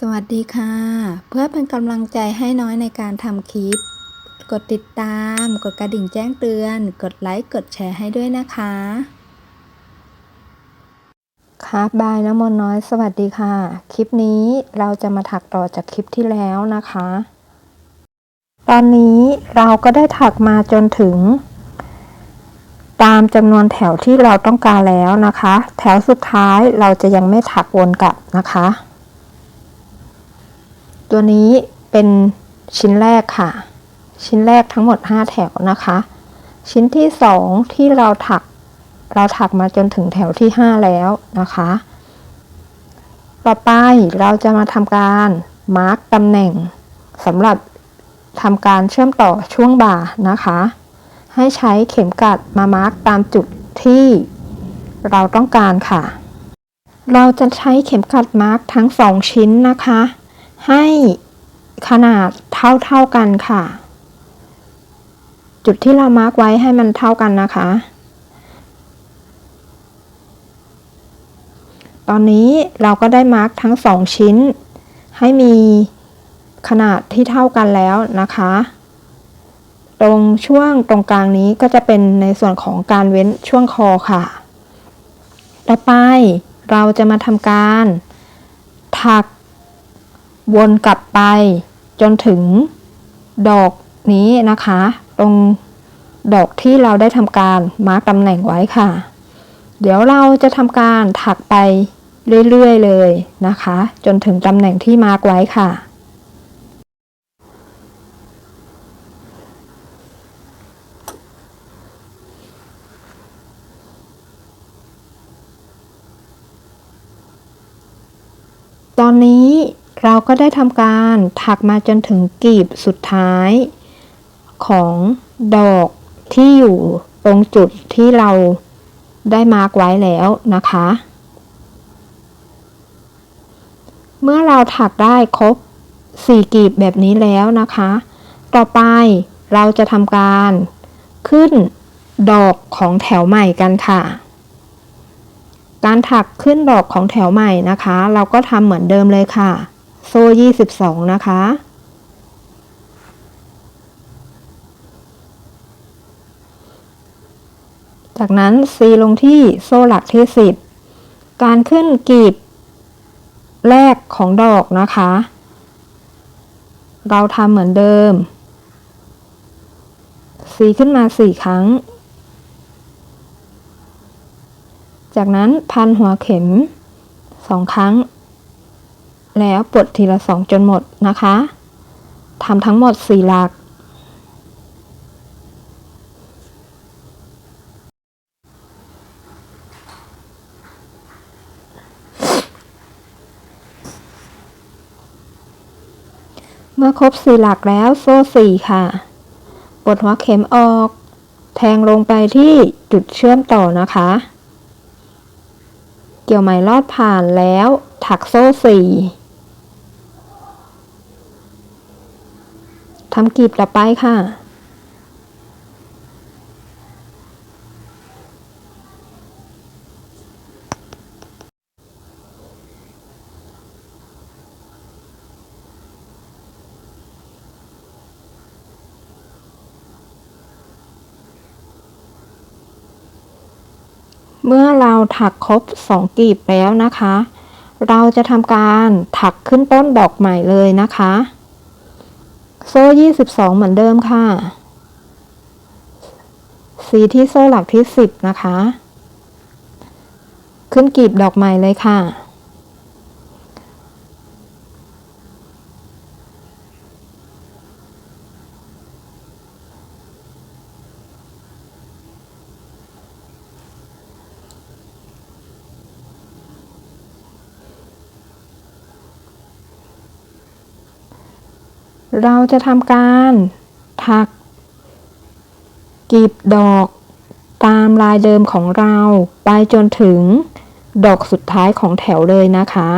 สวัสดีค่ะ เพื่อเป็นกำลังใจให้น้อยในการทำคลิป กดติดตาม กดกระดิ่งแจ้งเตือน กดไลค์ กดแชร์ให้ด้วยนะคะ ครับบายน้ำมนน้อยสวัสดีค่ะ คลิปนี้เราจะมาถักต่อจากคลิปที่แล้วนะคะ ตอนนี้เราก็ได้ถักมาจนถึง ตามจำนวนแถวที่เราต้องการแล้วนะคะ แถวสุดท้ายเราจะยังไม่ถักวนกลับนะคะ ตัวนี้เป็นชิ้นแรกค่ะ ชิ้นแรกทั้งหมด 5 แถวนะคะ ชิ้นที่ 2 ที่เราถักเราถักมาจนถึงแถวที่ 5 แล้วนะคะ ต่อไปเราจะมาทำการมาร์กตำแหน่งสำหรับทำการเชื่อมต่อช่วงบ่านะคะ ให้ใช้เข็มกลัดมามาร์กตามจุดที่เราต้องการค่ะ เราจะใช้เข็มกลัดมาร์กทั้งสองชิ้นนะคะ ให้ขนาดเท่าๆกันค่ะ จุดที่เรามาร์กไว้ให้มันเท่ากันนะคะ ตอนนี้เราก็ได้มาร์กทั้งสองชิ้น ให้มีขนาดที่เท่ากันแล้วนะคะ ตรงช่วงตรงกลางนี้ก็จะเป็นในส่วนของการเว้นช่วงคอค่ะ ต่อไปเราจะมาทำการถัก วนกลับไปจนถึงดอกนี้นะคะ ตรงดอกที่เราได้ทำการมาร์กตำแหน่งไว้ค่ะ เดี๋ยวเราจะทำการถักไปเรื่อยๆเลยนะคะ จนถึงตำแหน่งที่มาร์กไว้ค่ะตอนนี้ เราก็ได้ทำการถักมาจนถึงกีบสุดท้าย ของดอกที่อยู่ตรงจุดที่เราได้มาร์กไว้แล้วนะคะ เมื่อเราถักได้ครบ 4 กีบแบบนี้แล้วนะคะ ต่อไปเราจะทำการขึ้นดอกของแถวใหม่กันค่ะ การถักขึ้นดอกของแถวใหม่นะคะ เราก็ทำเหมือนเดิมเลยค่ะ โซ่22นะคะ จากนั้นซีลงที่โซ่หลักที่10การขึ้นกีบแรกของดอกนะคะ เราทำเหมือนเดิมซีขึ้นมา4ครั้ง จากนั้นพันหัวเข็ม2ครั้ง แล้วปลดทีละ 2 จนหมดนะคะทำทั้งหมด 4 หลัก เมื่อครบสี่หลักแล้วโซ่สี่ค่ะ ปลดหัวเข็มออก แทงลงไปที่จุดเชื่อมต่อนะคะ เกี่ยวไหมลอดผ่านแล้วถักโซ่สี่ ทำกลีบต่อไปค่ะ เมื่อเราถักครบสองกลีบแล้วนะคะ เราจะทำการถักขึ้นต้นดอกใหม่เลยนะคะ โซ่22เหมือนเดิมค่ะ สีที่โซ่หลักที่10นะคะ ขึ้นกลีบดอกใหม่เลยค่ะ เราจะทำการถักกลีบดอกตามลายเดิมของเรา ไปจนถึงดอกสุดท้ายของแถวเลยนะคะ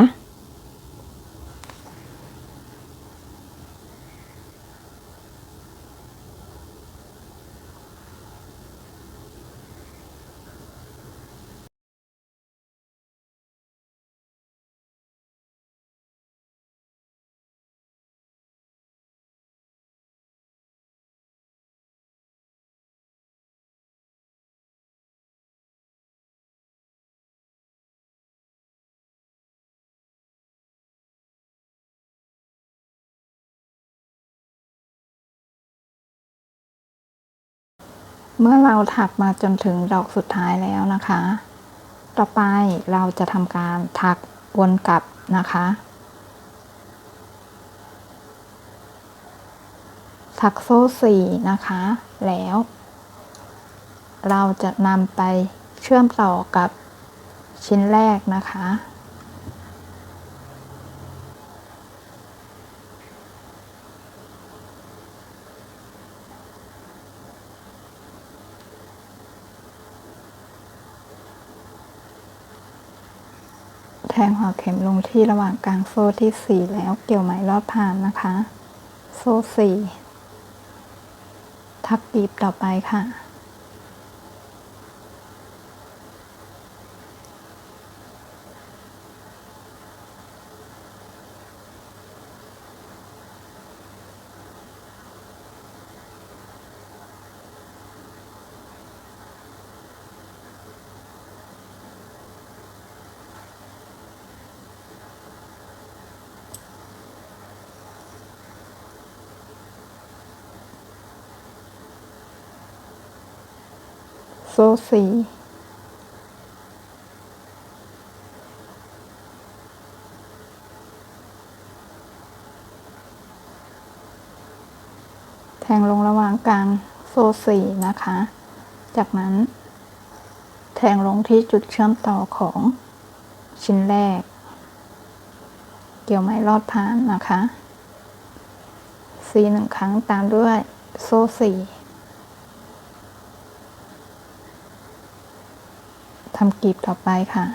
เมื่อเราถักมาจนถึงดอกสุดท้ายแล้วนะคะ ต่อไปเราจะทำการถักวนกลับนะคะ ถักโซ่สี่นะคะ แล้ว เราจะนำไปเชื่อมต่อกับชิ้นแรกนะคะ ทงหัวเข็มลงที่ระหว่างกลางโซ่ที่ 4 แล้วเกี่ยวไหมรอดผ่านนะคะ โซ่ 4 ทักกีบต่อไปค่ะ โซ่สี่แทงลงระหว่างกลางโซ่สี่นะคะ จากนั้น แทงลงที่จุดเชื่อมต่อของชิ้นแรก เกี่ยวไม้ลอดผ่านนะคะสีหนึ่งครั้งตามด้วยโซ่สี่ ทำกลีบต่อไปค่ะ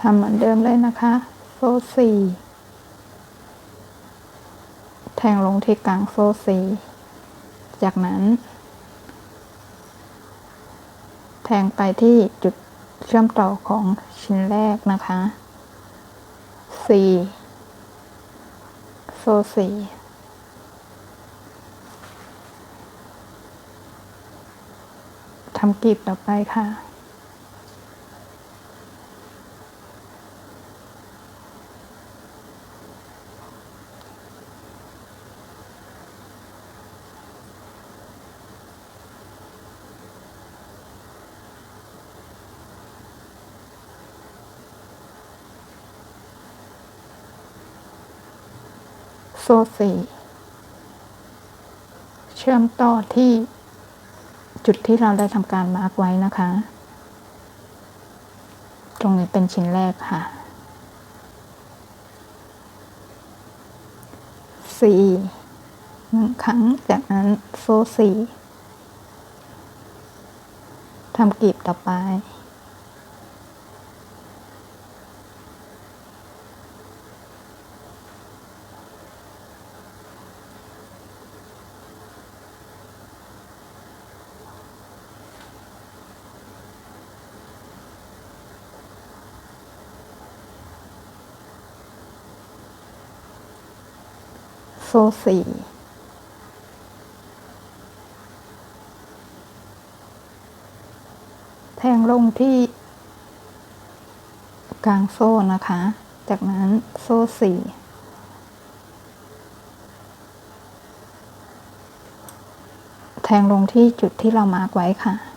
ทำเหมือนเดิมเลยนะคะ โซ่สี่ แทงลงที่กลางโซ่สีจากนั้น แทงไปที่จุดเชื่อมต่อของชิ้นแรกนะคะสีโซ่สีทำกลีบต่อไปค่ะ ซ่สี่เชื่อมต่อที่จุดที่เราได้ทำการมาร์กไว้นะคะ ตรงนี้เป็นชิ้นแรกค่ะสี่หนึ่งครั้งจากนั้นโซ่สี่ทำกลีบต่อไป โซ่สี่แทงลงที่ กลางโซ่นะคะ จากนั้นโซ่สี่แทงลงที่จุดที่เรามาร์กไว้ค่ะ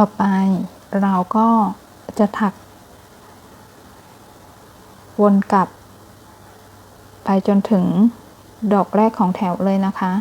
ต่อไปเราก็จะถัก วนกลับ ไปจนถึงดอกแรกของแถวเลยนะคะ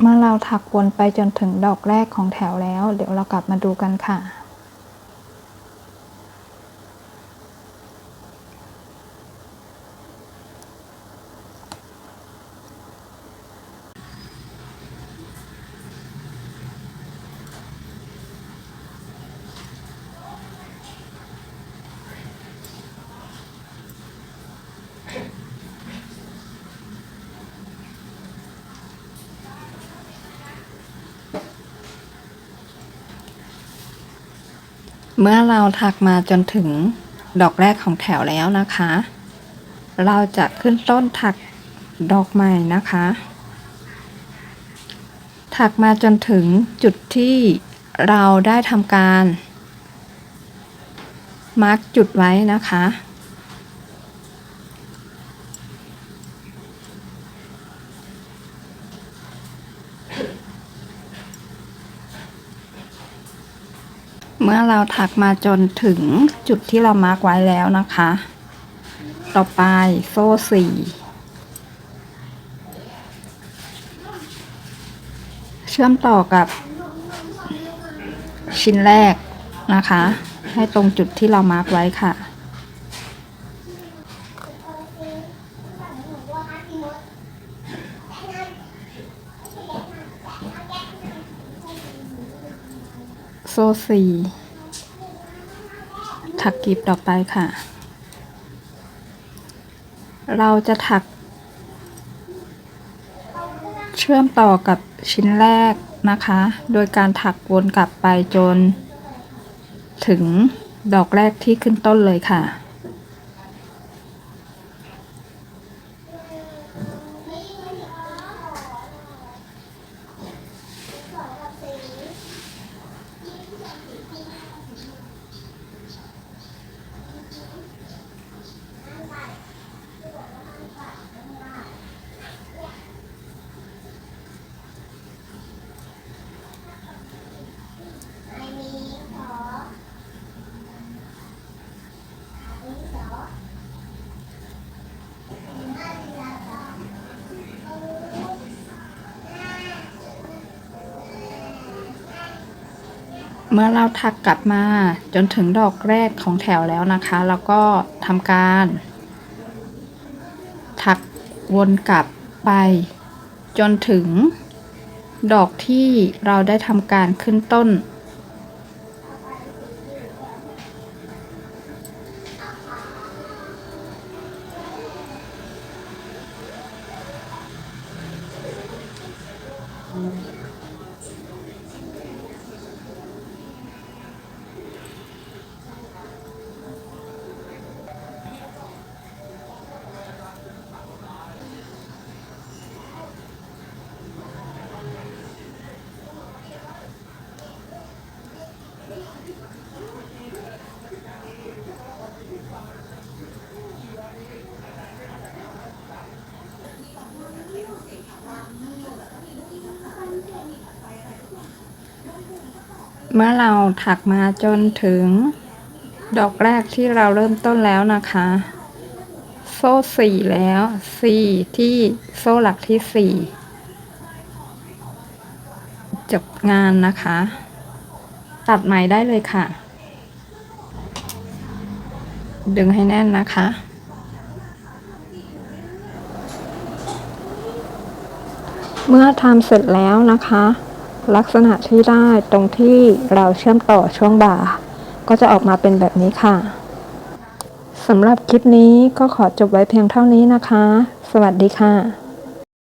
เมื่อเราถักวนไปจนถึงดอกแรกของแถวแล้ว เดี๋ยวเรากลับมาดูกันค่ะ เมื่อเราถักมาจนถึงดอกแรกของแถวแล้วนะคะ เราจะขึ้นต้นถักดอกใหม่นะคะ ถักมาจนถึงจุดที่เราได้ทำการมาร์กจุดไว้นะคะ เมื่อเราถักมาจนถึงจุดที่เรามาร์กไว้แล้วนะคะ ต่อไปโซ่สี่เชื่อมต่อกับ ชิ้นแรกนะคะ ให้ตรงจุดที่เรามาร์กไว้ค่ะ โซ่สี่ถักกลีบต่อไปค่ะ เราจะถัก เชื่อมต่อกับชิ้นแรกนะคะ โดยการถักวนกลับไปจน ถึงดอกแรกที่ขึ้นต้นเลยค่ะ เมื่อเราถักกลับมาจนถึงดอกแรกของแถวแล้วนะคะ แล้วก็ทำการ ถักวนกลับไป จนถึง ดอกที่เราได้ทำการขึ้นต้น เมื่อเราถักมาจนถึงดอกแรกที่เราเริ่มต้นแล้วนะคะ โซ่สี่แล้วสี่ที่โซ่หลักที่สี่จบงานนะคะ ตัดไหมได้เลยค่ะ ดึงให้แน่นนะคะ เมื่อทำเสร็จแล้วนะคะ ลักษณะที่ได้ตรงที่เราเชื่อมต่อช่วงบ่า ก็จะออกมาเป็นแบบนี้ค่ะสำหรับคลิปนี้ก็ขอจบไว้เพียงเท่านี้นะคะ สวัสดีค่ะ